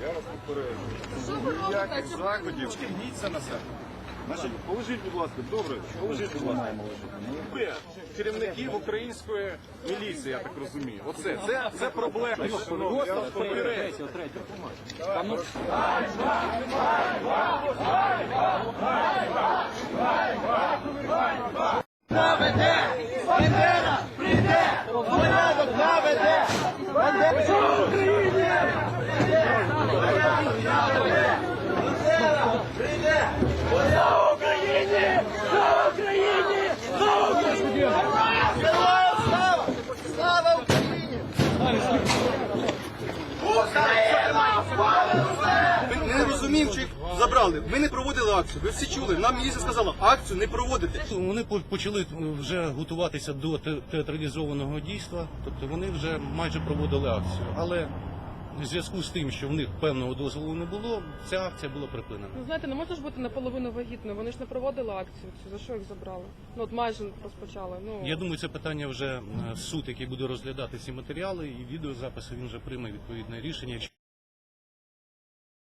Я вас попереджую. Ніяких заходів. Шкільніться на себе. Значить, положіть, будь ласка, добре, положіть, будь ласка. Ви керівників української міліції, я так розумію. Оце, це, це проблема. Я вас попереджую. Ми не розуміємо, чи забрали. Ми не проводили акцію. Ви всі чули. Нам міністр сказала, акцію не проводити. Вони почали вже готуватися до театралізованого дійства, тобто вони вже майже проводили акцію. Але в зв'язку з тим, що в них певного дозволу не було, ця акція була припинена. Ну знаєте, не можна ж бути наполовину вагітною. Вони ж не проводили акцію. цю. За що їх забрали? Ну от майже розпочали. Ну Я думаю, це питання вже е, суд, який буде розглядати ці матеріали, і відеозаписи він вже прийме відповідне рішення.